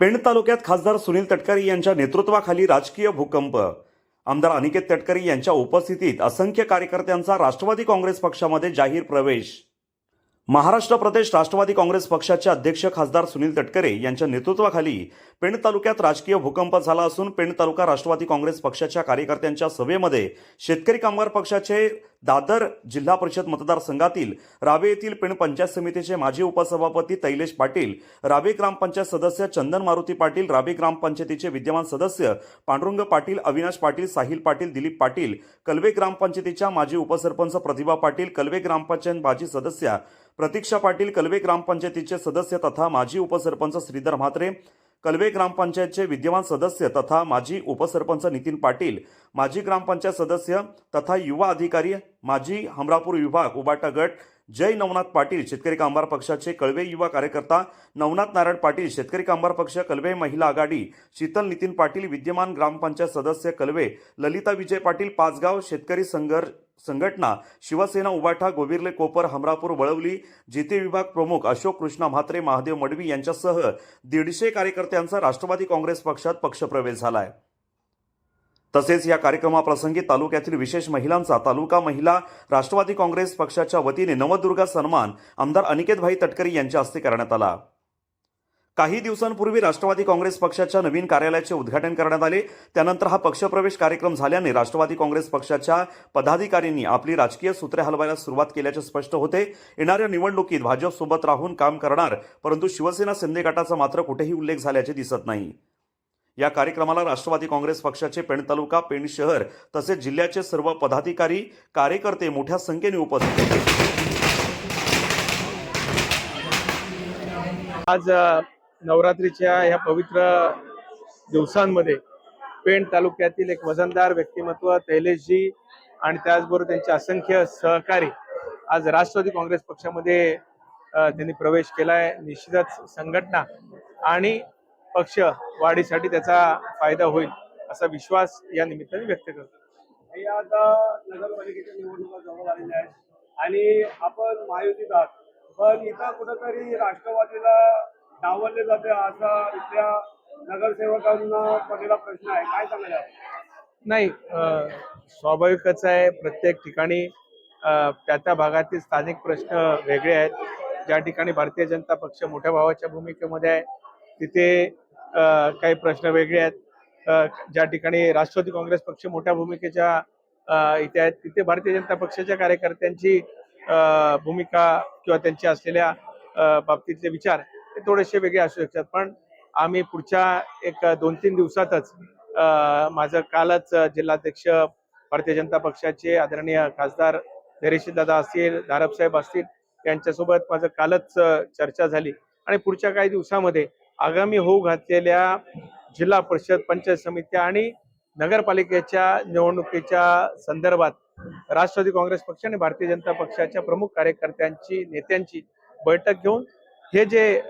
पेण तालुक्यात खासदार सुनील तटकरे यांच्या नेतृत्वाखाली राजकीय भूकंप. आमदार अनिकेत तटकरे यांच्या उपस्थितीत असंख्य कार्यकर्त्यांचा राष्ट्रवादी काँग्रेस पक्षामध्ये जाहीर प्रवेश. महाराष्ट्र प्रदेश राष्ट्रवादी काँग्रेस पक्षाचे अध्यक्ष खासदार सुनील तटकरे यांच्या नेतृत्वाखाली पेण तालुक्यात राजकीय भूकंप झाला असून पेण तालुका राष्ट्रवादी काँग्रेस पक्षाच्या कार्यकर्त्यांच्या सभेमध्ये शेतकरी कामगार पक्षाचे दादर जिल्हा परिषद मतदारसंघातील रावे येथील पेण पंचायत समितीचे माजी उपसभापती तैलेश पाटील रावे ग्रामपंचायत सदस्य चंदन मारुती पाटील रावे ग्रामपंचायतीचे विद्यमान सदस्य पांडुरंग पाटील अविनाश पाटील साहिल पाटील दिलीप पाटील कलवे ग्रामपंचायतीच्या माजी उपसरपंच प्रतिभा पाटील कलवे ग्रामपंचायत माजी सदस्या प्रतीक्षा पाटील कलवे ग्रामपंचायतीचे सदस्य तथा माजी उपसरपंच श्रीधर म्हात्रे कलवे ग्रामपंचायतचे विद्यमान सदस्य तथा माजी उपसरपंच नितीन पाटील माजी ग्रामपंचायत सदस्य तथा युवा अधिकारी माजी हमरापूर विभाग उबाटा गट जय नवनाथ पाटील शेतकरी कामगार पक्षाचे कळवे युवा कार्यकर्ता नवनाथ नारायण पाटील शेतकरी कामगार पक्ष कलवे महिला आघाडी शीतल नितीन पाटील विद्यमान ग्रामपंचायत सदस्य कलवे ललिता विजय पाटील पाचगाव शेतकरी संघर्ष संघटना शिवसेना उबाठा गोविर्ले कोपर हमरापूर वळवली जिते विभाग प्रमुख अशोक कृष्णा म्हात्रे महादेव मडवी यांच्यासह दीडशे कार्यकर्त्यांचा राष्ट्रवादी काँग्रेस पक्षात पक्षप्रवेश आहे तसेच या कार्यक्रमाप्रसंगी तालुक्यातील विशेष महिलांचा तालुका महिला राष्ट्रवादी काँग्रेस पक्षाच्या वतीने नवदुर्गा सन्मान आमदार अनिकेतभाई तटकरी यांच्या हस्ते करण्यात आला. काही दिवसांपूर्वी राष्ट्रवादी काँग्रेस पक्षाच्या नवीन कार्यालयाचे उद्घाटन करण्यात आले. त्यानंतर हा पक्षप्रवेश कार्यक्रम झाल्याने राष्ट्रवादी काँग्रेस पक्षाच्या पदाधिकाऱ्यांनी आपली राजकीय सूत्रे हलवायला सुरुवात केल्याचे स्पष्ट होते. येणाऱ्या निवडणुकीत भाजपसोबत राहून काम करणार परंतु शिवसेना शिंदे गटाचा मात्र कुठेही उल्लेख झाल्याचे दिसत नाही. या कार्यक्रमाला राष्ट्रवादी काँग्रेस पक्षाचे पेण तालुका पेण शहर तसेच जिल्ह्याचे सर्व पदाधिकारी कार्यकर्ते मोठ्या संख्येने उपस्थित होते. आज नवरात्रीच्या ह्या पवित्र दिवसांमध्ये पेण तालुक्यातील एक वजनदार व्यक्तिमत्व तैलेशजी आणि त्याचबरोबर त्यांचे असंख्य सहकारी आज राष्ट्रवादी काँग्रेस पक्षामध्ये त्यांनी प्रवेश केला आहे निश्चितच संघटना आणि पक्ष वाढीसाठी त्याचा फायदा होईल असा विश्वास या निमित्ताने व्यक्त करतो. हे आता नगरपालिकेच्या निवडणुका जवळ आलेल्या आहेत. आणि आपण महायुतीत आहात. पण इथं कुठंतरी राष्ट्रवादीला डावलले जाते असा इथल्या नगरसेवकांना पडलेला प्रश्न आहे. काय सांगायला नाही स्वाभाविकच आहे. प्रत्येक ठिकाणी त्या त्या भागातील स्थानिक प्रश्न वेगळे आहेत. ज्या ठिकाणी भारतीय जनता पक्ष मोठ्या भावाच्या भूमिकेमध्ये आहे तिथे काही प्रश्न वेगळे आहेत. ज्या ठिकाणी राष्ट्रवादी काँग्रेस पक्ष मोठ्या भूमिकेच्या इथे आहेत. तिथे भारतीय जनता पक्षाच्या कार्यकर्त्यांची भूमिका किंवा त्यांची असलेल्या बाबतीतले विचार हे थोडेसे वेगळे असू शकतात. पण आम्ही पुढच्या एक दोन तीन दिवसातच माझं कालच जिल्हाध्यक्ष भारतीय जनता पक्षाचे आदरणीय खासदार धैर्यशील दादा असतील धारपसाहेब असतील यांच्यासोबत माझं कालच चर्चा झाली. आणि पुढच्या काही दिवसामध्ये आगामी होऊ घातलेल्या जिल्हा परिषद पंचायत समित्या आणि नगरपालिकेच्या निवडणुकीच्या संदर्भात राष्ट्रवादी काँग्रेस पक्ष आणि भारतीय जनता पक्षाच्या प्रमुख कार्यकर्त्यांची नेत्यांची बैठक घेऊन हे जे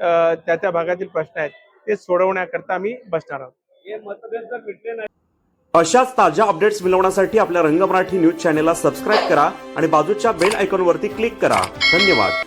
त्या त्या भागातील प्रश्न आहेत ते सोडवण्याकरता आम्ही बसणार आहोत. हे मतभेद जर मिटले नाही. अशाच ताज्या अपडेट्स मिळवण्यासाठी आपल्या रंग मराठी न्यूज चॅनेलला सबस्क्राईब करा आणि बाजूच्या बेल आयकॉनवरती क्लिक करा. धन्यवाद.